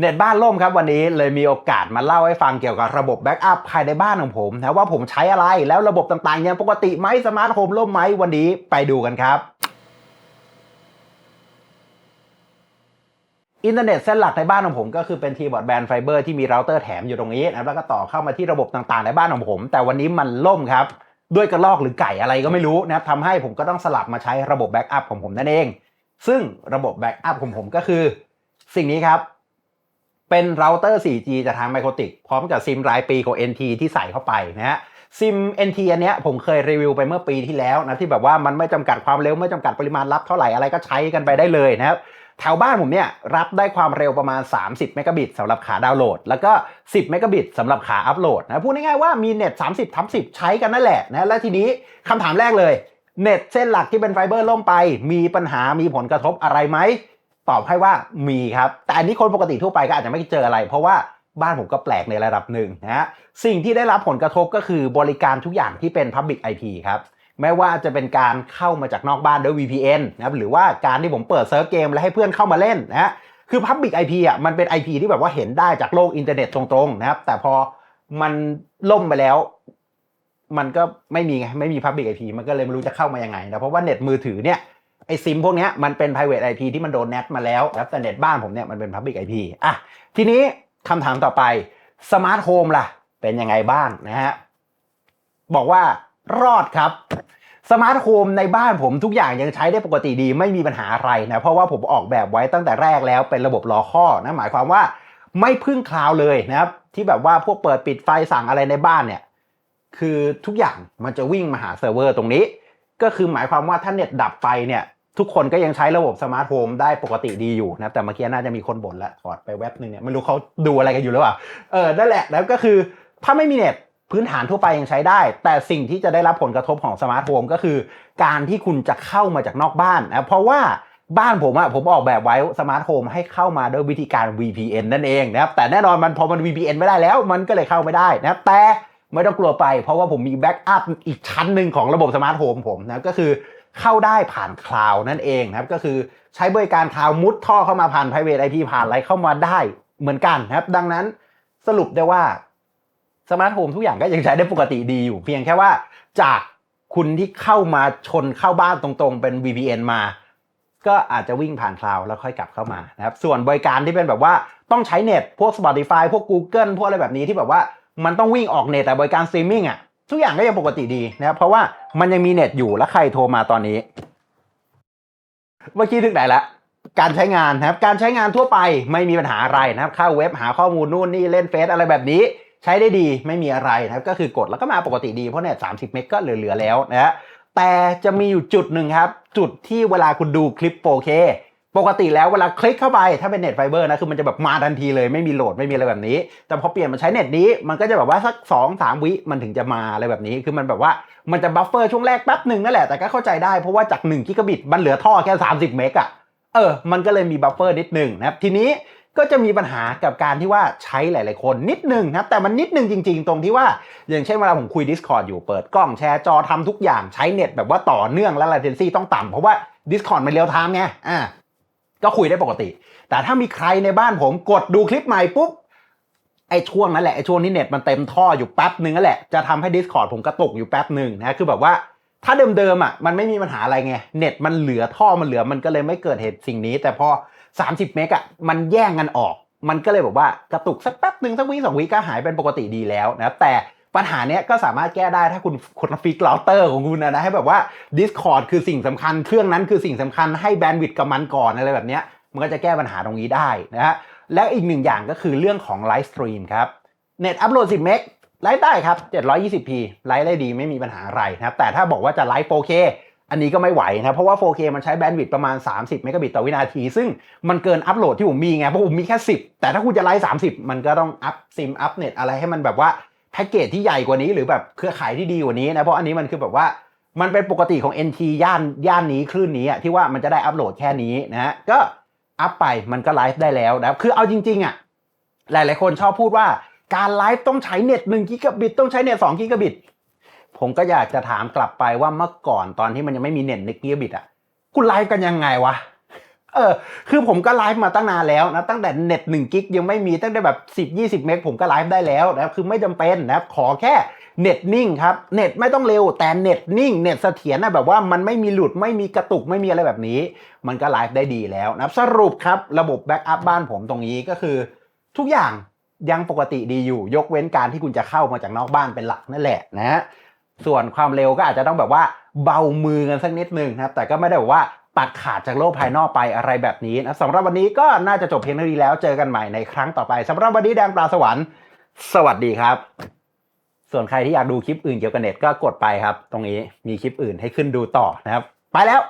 เน็ตบ้านล่มครับวันนี้เลยมีโอกาสมาเล่าให้ฟังเกี่ยวกับระบบแบ็กอัพภายในบ้านของผมนะว่าผมใช้อะไรแล้วระบบต่างๆยังปกติไหมสมาร์ทโฮมล่มไหมวันนี้ไปดูกันครับอินเทอร์เน็ตเส้นหลักในบ้านของผมก็คือเป็นทีบอร์ดแบนไฟเบอร์ที่มีเราเตอร์แถมอยู่ตรงนี้นะแล้วก็ต่อเข้ามาที่ระบบต่างๆในบ้านของผม แต่วันนี้มันล่มครับ ด้วยกระลอกหรือไก่อะไรก็ไม่รู้นะครับทำให้ผมก็ต้องสลับมาใช้ระบบแบ็กอัพของผมนั่นเอง ซึ่งระบบแบ็กอัพของผมก็คือ สิ่งนี้ครับ เป็นเราเตอร์ 4G จากทางไมโครติกพร้อมกับซิมรายปีของ NT ที่ใส่เข้าไปนะฮะซิม NT อันเนี้ยผมเคยรีวิวไปเมื่อปีที่แล้วนะที่แบบว่ามันไม่จำกัดความเร็วไม่จำกัดปริมาณรับเท่าไหร่อะไรก็ใช้กันไปได้เลยนะครับแถวบ้านผมเนี่ยรับได้ความเร็วประมาณ 30 เมกะบิตสำหรับขาดาวน์โหลด แล้วก็ 10 เมกะบิตสำหรับขาอัพโหลดนะพูดง่ายๆว่ามีเน็ต 30ทับ10 ใช้กันนั่นแหละนะและทีนี้คำถามแรกเลย เน็ตเส้นหลักที่เป็นไฟเบอร์ล่มไป มีปัญหามีผลกระทบอะไรไหม ตอบให้ว่ามีครับ แต่อันนี้คนปกติทั่วไปก็อาจจะไม่เจออะไร เพราะว่าบ้านผมก็แปลกในระดับหนึ่งนะฮะสิ่งที่ได้รับผลกระทบก็คือบริการทุกอย่างที่เป็น Public IP ครับไม่ว่าจะเป็นการเข้ามาจากนอกบ้านด้วย VPN นะครับหรือว่าการที่ผมเปิดเซิร์ฟเกม แล้วให้เพื่อนเข้ามาเล่นนะฮะคือ Public IP อะมันเป็น IP ที่แบบว่าเห็นได้จากโลกอินเทอร์เน็ตตรงๆนะครับ แต่พอมันล่มไปแล้ว มันก็ไม่มีไงไม่มี Public IP มันก็เลยไม่รู้จะเข้ามายังไงนะเพราะว่าเน็ตมือถือเนี่ย ไอซิมพวกนี้มันเป็น private IP ที่มันโดนแนทมาแล้วนะครับแต่เน็ตบ้านผมเนี่ยมันเป็น Public IP อะทีนี้คำถามต่อไปสมาร์ทโฮมล่ะ เป็นยังไงบ้างนะฮะ บอกว่ารอดครับสมาร์ทโฮมในบ้านผมทุกอย่างยังใช้ได้ปกติดีไม่มีปัญหาอะไรนะ เพราะว่าผมออกแบบไว้ตั้งแต่แรกแล้วเป็นระบบรอข้อนะหมายความว่าไม่พึ่งคลาวเลยนะครับ ที่แบบว่าพวกเปิดปิดไฟสั่งอะไรในบ้านเนี่ย คือทุกอย่างมันจะวิ่งมาหาเซิร์ฟเวอร์ตรงนี้ ก็คือหมายความว่าถ้าเน็ตดับไฟเนี่ย ทุกคนก็ยังใช้ระบบสมาร์ทโฮมได้ปกติดีอยู่นะแต่เมื่อกี้น่าจะมีคนบ่นแล้วถอดไปเว็บนึงเนี่ยไม่รู้เขาดูอะไรกันอยู่หรือเปล่าเออนั่นแหละแล้วก็คือถ้าไม่มีเน็ตพื้นฐานทั่วไปยังใช้ได้ แต่สิ่งที่จะได้รับผลกระทบของสมาร์ทโฮมก็คือ การที่คุณจะเข้ามาจากนอกบ้านนะเพราะว่าบ้านผมอะผมออกแบบไว้สมาร์ทโฮมให้เข้ามาด้วยวิธีการ VPN นั่นเองนะครับแต่แน่นอนมันพอมัน VPN ไม่ได้แล้ว มันก็เลยเข้าไม่ได้นะครับแต่ไม่ต้องกลัวไปเพราะว่าผมมีแบ็กอัพอีกชั้นหนึ่งของระบบสมาร์ทโฮมผมนะก็คือ เข้าได้ผ่านคลาวนั่นเองนะครับก็คือใช้บริการคลาวมุดท่อเข้ามาผ่าน private IP ผ่านอะไรเข้ามาได้เหมือนกันนะครับ ดังนั้นสรุปได้ว่าสมาร์ทโฮมทุกอย่างก็ยังใช้ได้ปกติดีอยู่ เพียงแค่ว่าจากคุณที่เข้ามาชนเข้าบ้านตรงๆ เป็น VPN มา ก็อาจจะวิ่งผ่านคลาวแล้วค่อยกลับเข้ามานะครับ ส่วนบริการที่เป็นแบบว่าต้องใช้เน็ตพวก Spotify พวก Google พวกอะไรแบบนี้ที่แบบว่ามันต้องวิ่งออกเน็ตแต่บริการสตรีมมิ่งอะ ทุกอย่างก็ยังปกติดีนะครับเพราะว่ามันยังมีเน็ตอยู่แล้วใครโทรมาตอนนี้ เมื่อกี้ถึงไหนละการใช้งานนะครับการใช้งานทั่วไปไม่มีปัญหาอะไรนะครับเข้าเว็บหาข้อมูลนู่นนี่เล่นเฟซอะไรแบบนี้ ใช้ได้ดีไม่มีอะไรนะครับก็คือกดแล้วก็มาปกติดีเพราะเน็ต30เมกก็เหลือๆแล้วนะฮะแต่จะมีอยู่จุดหนึ่งครับ จุดที่เวลาคุณดูคลิป 4K ปกติแล้วเวลาคลิกเข้าไปถ้าเป็นเน็ตไฟเบอร์นะคือมันจะแบบมาทันทีเลยไม่มีโหลดไม่มีอะไรแบบนี้ แต่พอเปลี่ยนมาใช้เน็ตนี้มันก็จะแบบว่าสัก2 3วิมันถึงจะมาอะไรแบบนี้คือมันแบบว่ามันจะบัฟเฟอร์ช่วงแรกแป๊บหนึ่งนั่นแหละแต่ก็เข้าใจได้เพราะว่าจาก1กิกะบิตมันเหลือท่อแค่30เมกอะเออมันก็เลยมีบัฟเฟอร์นิดหนึ่งนะครับทีนี้ก็จะมีปัญหากับการที่ว่าใช้หลาย ๆ คนนิดหนึ่งนะครับแต่มันนิดหนึ่งจริง ๆ ตรงที่ว่า อย่างเช่นเวลาผมคุย Discord อยู่เปิดกล้องแชร์จอทำทุกอย่างใช้เน็ตแบบว่าต่อเนื่องและ latency ต้องต่ำเพราะว่า Discord มันเรียลไทม์ไงอ่า ก็คุยได้ปกติ แต่ถ้ามีใครในบ้านผมกดดูคลิปใหม่ปุ๊บไอ้ช่วงนั้นแหละไอ้ช่วงนี้เน็ตมันเต็มท่ออยู่แป๊บหนึ่งนั่นแหละจะทำให้ Discord ผมกระตุกอยู่แป๊บหนึ่งนะคือแบบว่าถ้าเดิมๆอะมันไม่มีปัญหาอะไรไงเน็ตมันเหลือท่อมันเหลือมันก็เลยไม่เกิดเหตุสิ่งนี้ แต่พอ 30 เมกอะมันแย่งกันออก มันก็เลยแบบว่ากระตุกสักแป๊บหนึ่งสักวิสองวิก็หายเป็นปกติดีแล้วนะแต่ ปัญหาเนี้ยก็สามารถแก้ได้ถ้าคุณคุณฟิกเราเตอร์ของคุณนะนะให้แบบว่า Discord คือสิ่งสำคัญ เครื่องนั้นคือสิ่งสำคัญให้แบนด์วิดต์กับมันก่อนอะไรแบบเนี้ยมันก็จะแก้ปัญหาตรงนี้ได้นะฮะแล้วอีกหนึ่งอย่างก็คือเรื่องของไลฟ์สตรีมครับเน็ตอัพโหลด10เมกไลฟ์ได้ครับ 720p ไลฟ์ได้ดีไม่มีปัญหาอะไรนะครับแต่ถ้าบอกว่าจะไลฟ์ 4K อันนี้ก็ไม่ไหวนะเพราะว่า 4K มันใช้แบนด์วิดต์ประมาณ 30เมกะบิตต่อวินาที ซึ่งมันเกินอัพโหลดที่ผมมีไงเพราะผมมีแค่ 10 แต่ถ้าคุณจะไลฟ์30 มันก็ต้องอัพซิมอัพเน็ตอะไรให้มันแบบว่า แพ็กเกจที่ใหญ่กว่านี้หรือแบบเครือข่ายที่ดีกว่านี้นะเพราะอันนี้มันคือแบบว่ามันเป็นปกติของ NT ย่านย่านนี้คลื่นนี้ที่ว่ามันจะได้อัพโหลดแค่นี้นะฮะก็อัพไปมันก็ไลฟ์ได้แล้วนะครับคือเอาจริงๆอะหลายๆคนชอบพูดว่าการไลฟ์ต้องใช้เน็ต1กิกะบิตต้องใช้เน็ต2กิกะบิตผมก็อยากจะถามกลับไปว่าเมื่อก่อนตอนที่มันยังไม่มีเน็ต1กิกะบิตอะคุณไลฟ์กันยังไงวะ เออคือผมก็ไลฟ์มาตั้งนานแล้วนะตั้งแต่เน็ต1กิกยังไม่มีตั้งแต่แบบ 10 20 เมกผมก็ไลฟ์ได้แล้วนะครับคือไม่จำเป็นนะครับขอแค่เน็ตนิ่งครับเน็ตไม่ต้องเร็วแต่เน็ตนิ่งเน็ตเสถียรนะแบบว่ามันไม่มีหลุดไม่มีกระตุกไม่มีอะไรแบบนี้ มันก็ไลฟ์ได้ดีแล้วนะครับสรุปครับระบบแบ็กอัพบ้านผมตรงนี้ก็คือ ทุกอย่างยังปกติดีอยู่ ยกเว้นการที่คุณจะเข้ามาจากนอกบ้านเป็นหลักนั่นแหละนะฮะ ส่วนความเร็วก็อาจจะต้องแบบว่าเบามือกันสักนิดนึงนะครับ แต่ก็ไม่ได้แบบว่าตัดขาดจากโลกภายนอกไปอะไรแบบนี้นะสำหรับวันนี้ก็น่าจะจบเพียงเท่านี้แล้วเจอกันใหม่ในครั้งต่อไปสำหรับวันนี้แดงปลาสวรรค์สวัสดีครับ ส่วนใครที่อยากดูคลิปอื่นเกี่ยวกับเน็ตก็กดไปครับ ตรงนี้มีคลิปอื่นให้ขึ้นดูต่อนะครับ ไปแล้ว